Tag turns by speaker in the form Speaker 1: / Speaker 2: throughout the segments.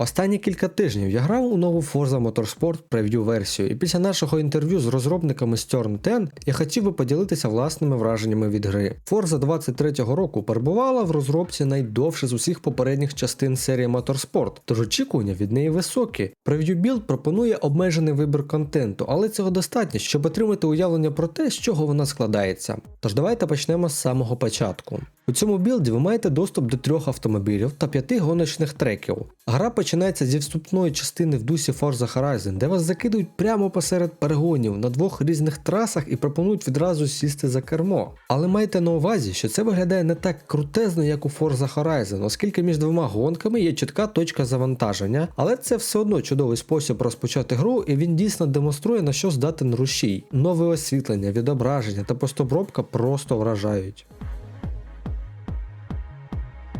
Speaker 1: Останні кілька тижнів я грав у нову Forza Motorsport прев'ю версію, і після нашого інтерв'ю з розробниками Stern 10 я хотів би поділитися власними враженнями від гри. Forza 23-го року перебувала в розробці найдовше з усіх попередніх частин серії Motorsport, тож очікування від неї високі. Прев'ю білд пропонує обмежений вибір контенту, але цього достатньо, щоб отримати уявлення про те, з чого вона складається. Тож давайте почнемо з самого початку. У цьому білді ви маєте доступ до трьох автомобілів та п'яти гоночних треків. Гра починається зі вступної частини в дусі Forza Horizon, де вас закидують прямо посеред перегонів на двох різних трасах і пропонують відразу сісти за кермо. Але майте на увазі, що це виглядає не так крутезно, як у Forza Horizon, оскільки між двома гонками є чітка точка завантаження, але це все одно чудовий спосіб розпочати гру, і він дійсно демонструє на що здатен рушій. Нове освітлення, відображення та постобробка просто вражають.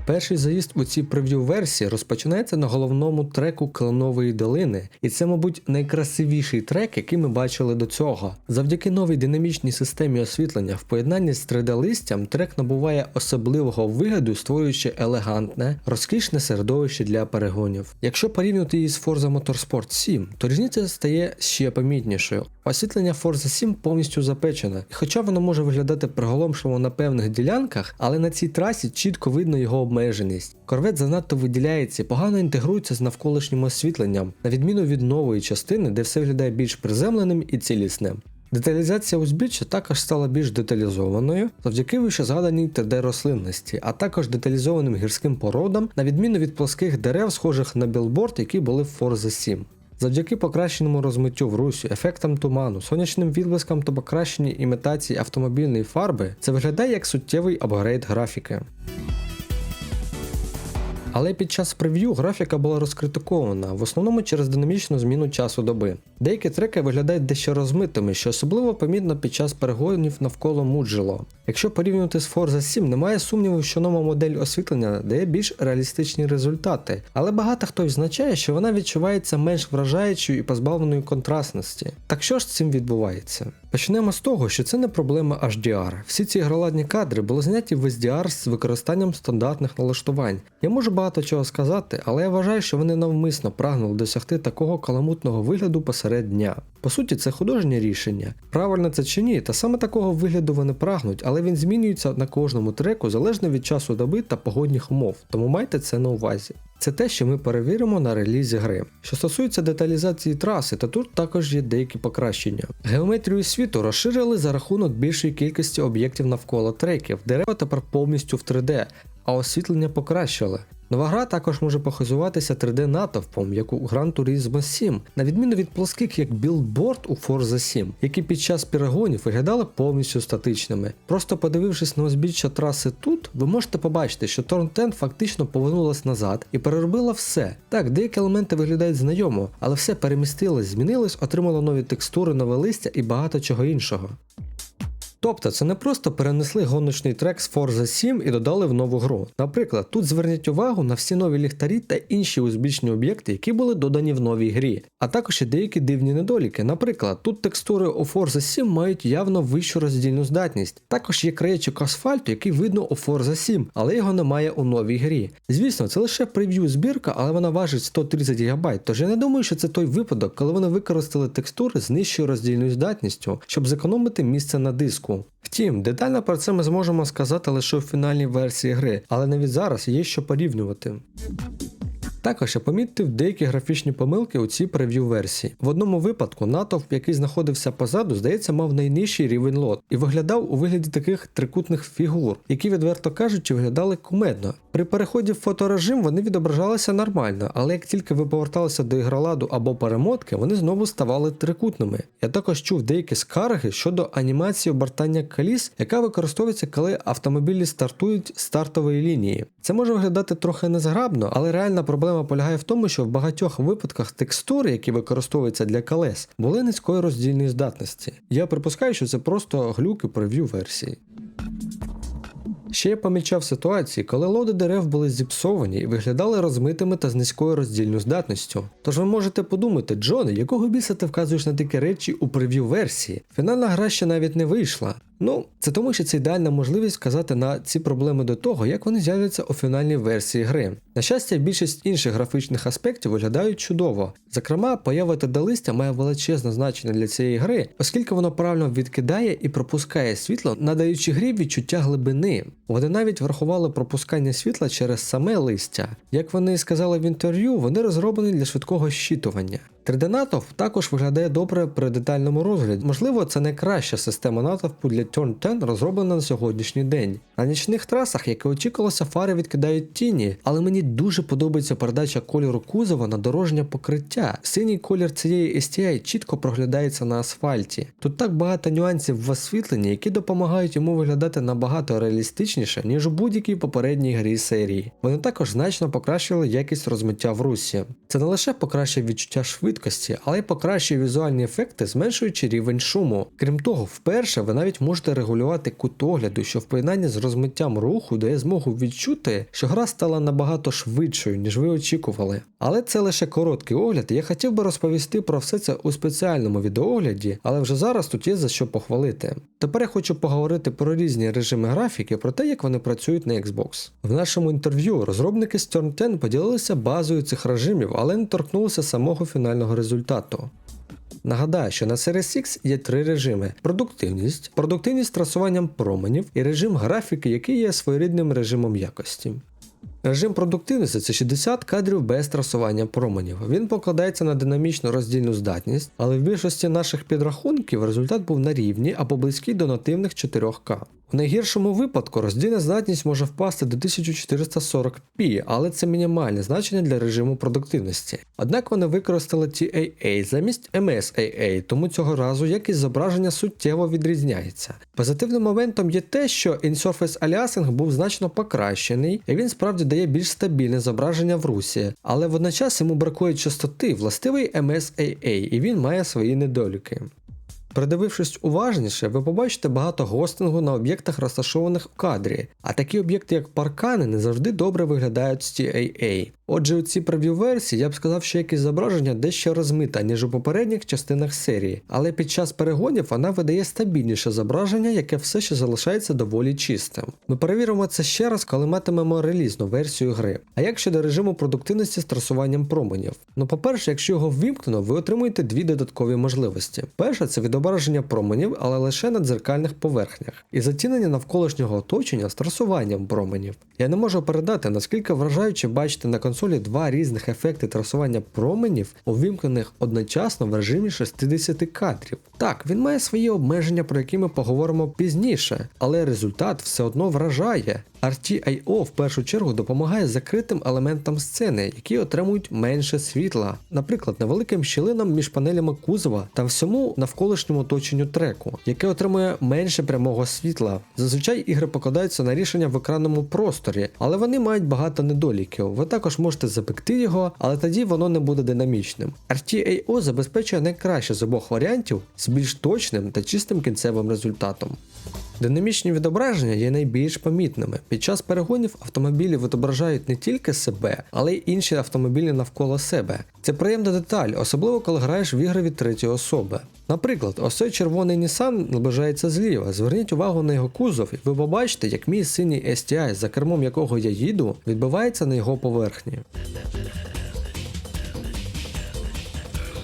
Speaker 1: Перший заїзд у цій прев'ю версії розпочинається на головному треку Кленової долини, і це, мабуть, найкрасивіший трек, який ми бачили до цього. Завдяки новій динамічній системі освітлення в поєднанні з 3D-листям трек набуває особливого вигляду, створюючи елегантне, розкішне середовище для перегонів. Якщо порівнювати її з Forza Motorsport 7, то різниця стає ще помітнішою. Освітлення Forza 7 повністю запечене, і хоча воно може виглядати приголомшливо на певних ділянках, але на цій трасі чітко видно його обмеженість. Корвет занадто виділяється і погано інтегрується з навколишнім освітленням, на відміну від нової частини, де все виглядає більш приземленим і цілісним. Деталізація узбіччя також стала більш деталізованою завдяки вище згаданій 3D рослинності, а також деталізованим гірським породам, на відміну від плоских дерев, схожих на білборд, які були в Forza 7. Завдяки покращеному розмиттю в русі, ефектам туману, сонячним відблискам та покращеній імітації автомобільної фарби, це виглядає як суттєвий апгрейд графіки. Але під час прев'ю графіка була розкритикована, в основному через динамічну зміну часу доби. Деякі треки виглядають дещо розмитими, що особливо помітно під час перегонів навколо Муджило. Якщо порівнювати з Forza 7, немає сумніву, що нова модель освітлення дає більш реалістичні результати, але багато хто відзначає, що вона відчувається менш вражаючою і позбавленою контрастності. Так що ж з цим відбувається? Почнемо з того, що це не проблема HDR. Всі ці ігроладні кадри були зняті в SDR з використанням стандартних налаштувань. Я можу багато чого сказати, але я вважаю, що вони навмисно прагнули досягти такого каламутного вигляду посеред дня. По суті, це художнє рішення. Правильно це чи ні, та саме такого вигляду вони прагнуть, але він змінюється на кожному треку залежно від часу доби та погодних умов, тому майте це на увазі. Це те, що ми перевіримо на релізі гри. Що стосується деталізації траси, то тут також є деякі покращення. Геометрію світу розширили за рахунок більшої кількості об'єктів навколо треків, дерева тепер повністю в 3D, а освітлення покращили. Нова гра також може похизуватися 3D-натовпом, як у Gran Turismo 7, на відміну від плоских як білборд у Forza 7, які під час перегонів виглядали повністю статичними. Просто подивившись на узбіччя траси тут, ви можете побачити, що 10 фактично повернулась назад і переробила все. Так, деякі елементи виглядають знайомо, але все перемістилось, змінилось, отримало нові текстури, нове листя і багато чого іншого. Тобто це не просто перенесли гоночний трек з Forza 7 і додали в нову гру. Наприклад, тут зверніть увагу на всі нові ліхтарі та інші узбічні об'єкти, які були додані в новій грі, а також і деякі дивні недоліки. Наприклад, тут текстури у Forza 7 мають явно вищу роздільну здатність. Також є краєчок асфальту, який видно у Forza 7, але його немає у новій грі. Звісно, це лише прев'ю збірка, але вона важить 130 ГБ, тож я не думаю, що це той випадок, коли вони використали текстури з нижчою роздільною здатністю, щоб зекономити місце на диску. Втім, детально про це ми зможемо сказати лише у фінальній версії гри, але навіть зараз є що порівнювати. Також я помітив деякі графічні помилки у цій прев'ю версії. В одному випадку натовп, який знаходився позаду, здається, мав найнижчий рівень лот і виглядав у вигляді таких трикутних фігур, які, відверто кажучи, виглядали кумедно. При переході в фоторежим вони відображалися нормально, але як тільки ви поверталися до ігроладу або перемотки, вони знову ставали трикутними. Я також чув деякі скарги щодо анімації обертання коліс, яка використовується, коли автомобілі стартують з стартової лінії. Це може виглядати трохи незграбно, але реальна проблема полягає в тому, що в багатьох випадках текстури, які використовуються для колес, були низької роздільної здатності. Я припускаю, що це просто глюки прев'ю версії. Ще я помічав ситуації, коли лоди дерев були зіпсовані і виглядали розмитими та з низькою роздільною здатністю. Тож ви можете подумати, Джоне, якого біса ти вказуєш на такі речі у прев'ю версії? Фінальна гра ще навіть не вийшла. Ну, це тому, що це ідеальна можливість сказати на ці проблеми до того, як вони з'являться у фінальній версії гри. На щастя, більшість інших графічних аспектів виглядають чудово. Зокрема, поява тедалистя має величезне значення для цієї гри, оскільки воно правильно відкидає і пропускає світло, надаючи грі відчуття глибини. Вони навіть врахували пропускання світла через саме листя. Як вони сказали в інтерв'ю, вони розроблені для швидкого щитування. 3D натовп також виглядає добре при детальному розгляді. Можливо, це найкраща система натовпу для Turn 10 розроблена на сьогоднішній день. На нічних трасах, як і очікувалося, фари відкидають тіні, але мені дуже подобається передача кольору кузова на дорожнє покриття. Синій колір цієї STI чітко проглядається на асфальті. Тут так багато нюансів в освітленні, які допомагають йому виглядати набагато реалістичніше, ніж у будь-якій попередній грі серії. Вони також значно покращили якість розмиття в русі. Це не лише покращує відчуття швидкості, але й покращує візуальні ефекти, зменшуючи рівень шуму. Крім того, вперше ви навіть можете регулювати кут огляду, що в поєднанні з розмиттям руху дає змогу відчути, що гра стала набагато швидшою, ніж ви очікували. Але це лише короткий огляд, і я хотів би розповісти про все це у спеціальному відеоогляді, але вже зараз тут є за що похвалити. Тепер я хочу поговорити про різні режими графіки, про те, як вони працюють на Xbox. В нашому інтерв'ю розробники з Turn 10 поділилися базою цих режимів, але не торкнулися самого фінального результату. Нагадаю, що на Series X є три режими: продуктивність, продуктивність з трасуванням променів і режим графіки, який є своєрідним режимом якості. Режим продуктивності це 60 кадрів без трасування променів. Він покладається на динамічну роздільну здатність, але в більшості наших підрахунків результат був на рівні або близький до нативних 4К. У найгіршому випадку роздільна здатність може впасти до 1440p, але це мінімальне значення для режиму продуктивності. Однак вони використали TAA замість MSAA, тому цього разу якість зображення суттєво відрізняється. Позитивним моментом є те, що in-surface aliasing був значно покращений, і він справді дає більш стабільне зображення в русі, але водночас йому бракує частоти властивий MSAA, і він має свої недоліки. Придивившись уважніше, ви побачите багато гостингу на об'єктах, розташованих в кадрі, а такі об'єкти, як паркани, не завжди добре виглядають з TAA. Отже, у цій прев'ю версії я б сказав, що якість зображення дещо розмита, ніж у попередніх частинах серії, але під час перегонів вона видає стабільніше зображення, яке все ще залишається доволі чистим. Ми перевіримо це ще раз, коли матимемо релізну версію гри. А як щодо режиму продуктивності з трасуванням променів? Ну, по-перше, якщо його ввімкнено, ви отримуєте дві додаткові можливості. Перша це відображення променів, але лише на дзеркальних поверхнях, і затінення навколишнього оточення з трасуванням променів. Я не можу передати, наскільки вражаюче бачити на консолі два різних ефекти трасування променів, увімкнених одночасно в режимі 60 кадрів. Так, він має свої обмеження, про які ми поговоримо пізніше, але результат все одно вражає. RTIO в першу чергу допомагає закритим елементам сцени, які отримують менше світла, наприклад, невеликим щілинам між панелями кузова та всьому навколишньому оточенню треку, яке отримує менше прямого світла. Зазвичай ігри покладаються на рішення в екранному просторі, але вони мають багато недоліків. Ви також можете запекти його, але тоді воно не буде динамічним. RTAO забезпечує найкраще з обох варіантів з більш точним та чистим кінцевим результатом. Динамічні відображення є найбільш помітними. Під час перегонів автомобілі відображають не тільки себе, але й інші автомобілі навколо себе. Це приємна деталь, особливо коли граєш в ігри від третьої особи. Наприклад, ось цей червоний Nissan наближається зліва. Зверніть увагу на його кузов, і ви побачите, як мій синій STI, за кермом якого я їду, відбивається на його поверхні.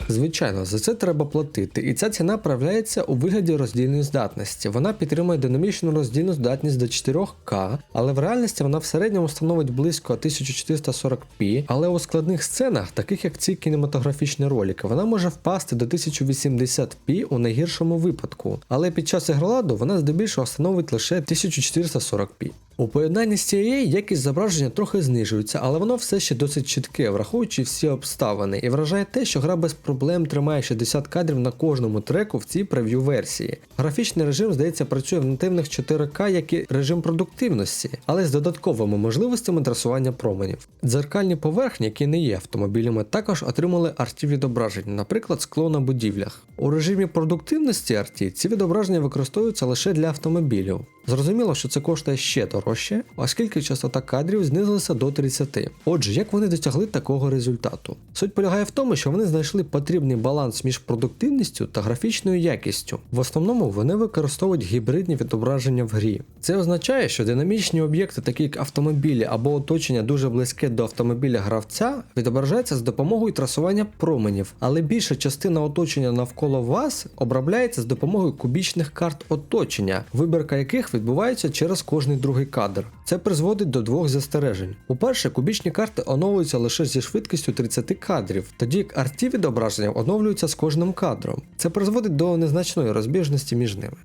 Speaker 1: Звичайно, за це треба платити, і ця ціна проявляється у вигляді роздільної здатності. Вона підтримує динамічну роздільну здатність до 4К, але в реальності вона в середньому становить близько 1440p, але у складних сценах, таких як ці кінематографічні ролики, вона може впасти до 1080p у найгіршому випадку, але під час ігроладу вона здебільшого становить лише 1440p. У поєднанні з цією якість зображення трохи знижується, але воно все ще досить чітке, враховуючи всі обставини, і вражає те, що гра без проблем тримає 60 кадрів на кожному треку в цій прев'ю версії. Графічний режим, здається, працює в нативних 4К, як і режим продуктивності, але з додатковими можливостями трасування променів. Дзеркальні поверхні, які не є автомобілями, також отримали RT відображення, наприклад, скло на будівлях. У режимі продуктивності RT ці відображення використовуються лише для автомобілів. Зрозуміло, що це коштує ще дорожче, оскільки частота кадрів знизилася до 30. Отже, як вони досягли такого результату? Суть полягає в тому, що вони знайшли потрібний баланс між продуктивністю та графічною якістю. В основному вони використовують гібридні відображення в грі. Це означає, що динамічні об'єкти, такі як автомобілі або оточення дуже близьке до автомобіля гравця, відображаються з допомогою трасування променів, але більша частина оточення навколо вас обробляється з допомогою кубічних карт оточення, вибірка яких відбувається через кожний другий кадр. Це призводить до двох застережень. По-перше, кубічні карти оновлюються лише зі швидкістю 30 кадрів, тоді як арті відображення оновлюються з кожним кадром. Це призводить до незначної розбіжності між ними.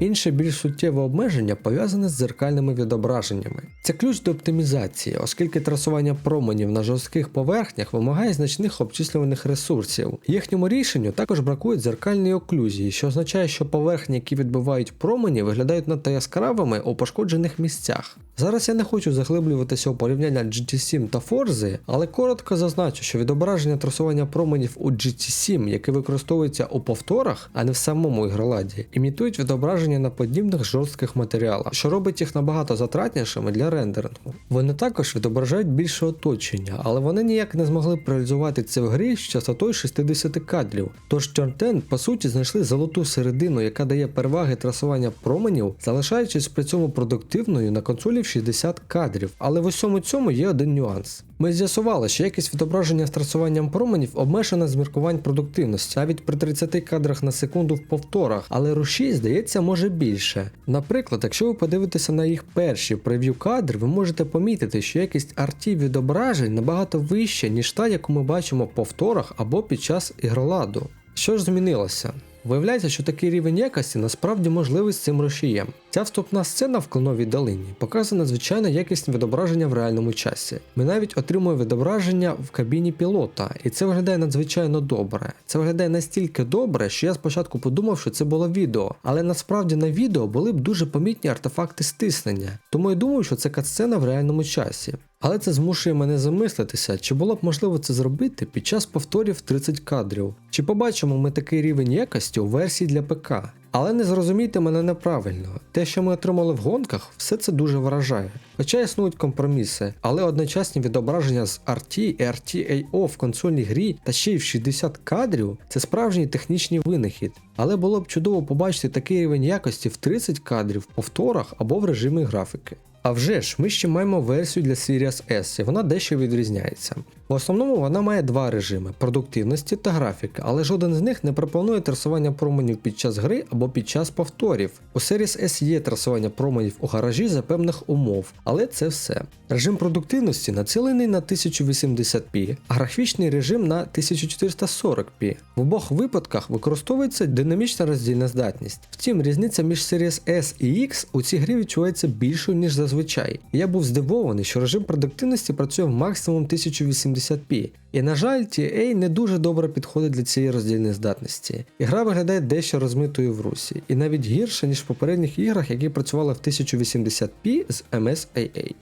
Speaker 1: Інше більш суттєве обмеження пов'язане з дзеркальними відображеннями. Це ключ до оптимізації, оскільки трасування променів на жорстких поверхнях вимагає значних обчислюваних ресурсів. Їхньому рішенню також бракує дзеркальної оклюзії, що означає, що поверхні, які відбивають промені, виглядають надто яскравими у пошкоджених місцях. Зараз я не хочу заглиблюватися у порівняння GT7 та Forza, але коротко зазначу, що відображення трасування променів у GT7, яке використовується у повторах, а не в самому ігроладі, імітують відображення на подібних жорстких матеріалах, що робить їх набагато затратнішими для рендерингу. Вони також відображають більше оточення, але вони ніяк не змогли реалізувати це в грі з частотою 60 кадрів. Тож Turn по суті знайшли золоту середину, яка дає переваги трасування променів, залишаючись при цьому продуктивною на консолі в 60 кадрів. Але в усьому цьому є один нюанс. Ми з'ясували, що якість відображення з трасуванням променів обмежена з міркувань продуктивності, навіть при 30 кадрах на секунду в повторах, але рушій, здається, може більше. Наприклад, якщо ви подивитеся на їх перші прев'ю кадри, ви можете помітити, що якість арті відображень набагато вища, ніж та, яку ми бачимо в повторах або під час ігроладу. Що ж змінилося? Виявляється, що такий рівень якості насправді можливий з цим рушієм. Ця вступна сцена в клоновій долині показує надзвичайно якісне відображення в реальному часі. Ми навіть отримуємо відображення в кабіні пілота, і це виглядає надзвичайно добре. Це виглядає настільки добре, що я спочатку подумав, що це було відео, але насправді на відео були б дуже помітні артефакти стиснення. Тому я думаю, що це катсцена в реальному часі. Але це змушує мене замислитися, чи було б можливо це зробити під час повторів 30 кадрів. Чи побачимо ми такий рівень якості у версії для ПК? Але не зрозумійте мене неправильно. Те, що ми отримали в гонках, все це дуже вражає. Хоча існують компроміси, але одночасні відображення з RT і RTAO в консольній грі та ще й в 60 кадрів це справжній технічний винахід. Але було б чудово побачити такий рівень якості в 30 кадрів повторах або в режимі графіки. А вже ж, ми ще маємо версію для Series S, і вона дещо відрізняється. В основному вона має два режими продуктивності та графіки, але жоден з них не пропонує трасування променів під час гри або під час повторів. У Series S є трасування променів у гаражі за певних умов, але це все. Режим продуктивності націлений на 1080p, а графічний режим на 1440p. В обох випадках використовується динамічна роздільна здатність. Втім, різниця між Series S і X у цій грі відчувається більшою, ніж зазвичай. Я був здивований, що режим продуктивності працює в максимум 1080p. І на жаль, TA не дуже добре підходить для цієї роздільної здатності. Ігра виглядає дещо розмитою в русі, і навіть гірше, ніж в попередніх іграх, які працювали в 1080p з MSAA.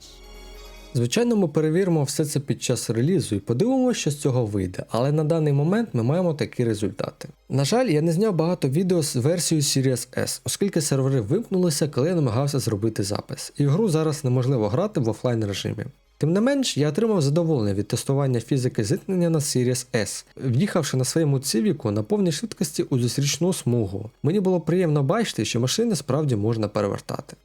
Speaker 1: Звичайно, ми перевіримо все це під час релізу і подивимося, що з цього вийде, але на даний момент ми маємо такі результати. На жаль, я не зняв багато відео з версією Series S, оскільки сервери вимкнулися, коли я намагався зробити запис, і гру зараз неможливо грати в офлайн режимі. Тим не менш, я отримав задоволення від тестування фізики зіткнення на Series S, в'їхавши на своєму цивіку на повній швидкості у зустрічну смугу. Мені було приємно бачити, що машини справді можна перевертати.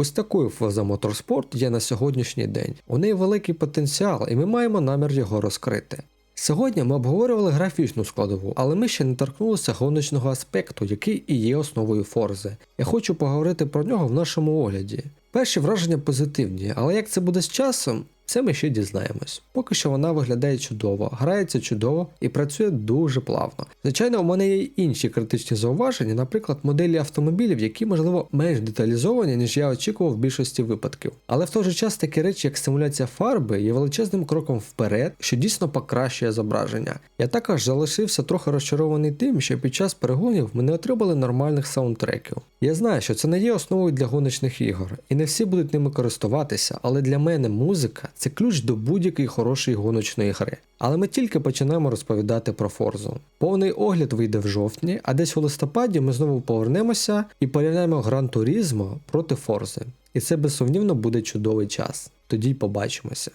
Speaker 1: Ось такою фаза Моторспорт є на сьогоднішній день. У неї великий потенціал, і ми маємо намір його розкрити. Сьогодні ми обговорювали графічну складову, але ми ще не торкнулися гоночного аспекту, який і є основою Форзи. Я хочу поговорити про нього в нашому огляді. Перші враження позитивні, але як це буде з часом, це ми ще дізнаємось. Поки що вона виглядає чудово, грається чудово і працює дуже плавно. Звичайно, у мене є й інші критичні зауваження, наприклад, моделі автомобілів, які, можливо, менш деталізовані, ніж я очікував в більшості випадків. Але в той же час такі речі, як симуляція фарби, є величезним кроком вперед, що дійсно покращує зображення. Я також залишився трохи розчарований тим, що під час перегонів ми не отримали нормальних саундтреків. Я знаю, що це не є основою для гоночних ігор, і не всі будуть ними користуватися, але для мене музика це ключ до будь-якої хорошої гоночної гри. Але ми тільки починаємо розповідати про Форзу. Повний огляд вийде в жовтні, а десь у листопаді ми знову повернемося і порівняємо Гран Турізмо проти Форзи. І це безсумнівно буде чудовий час. Тоді й побачимося.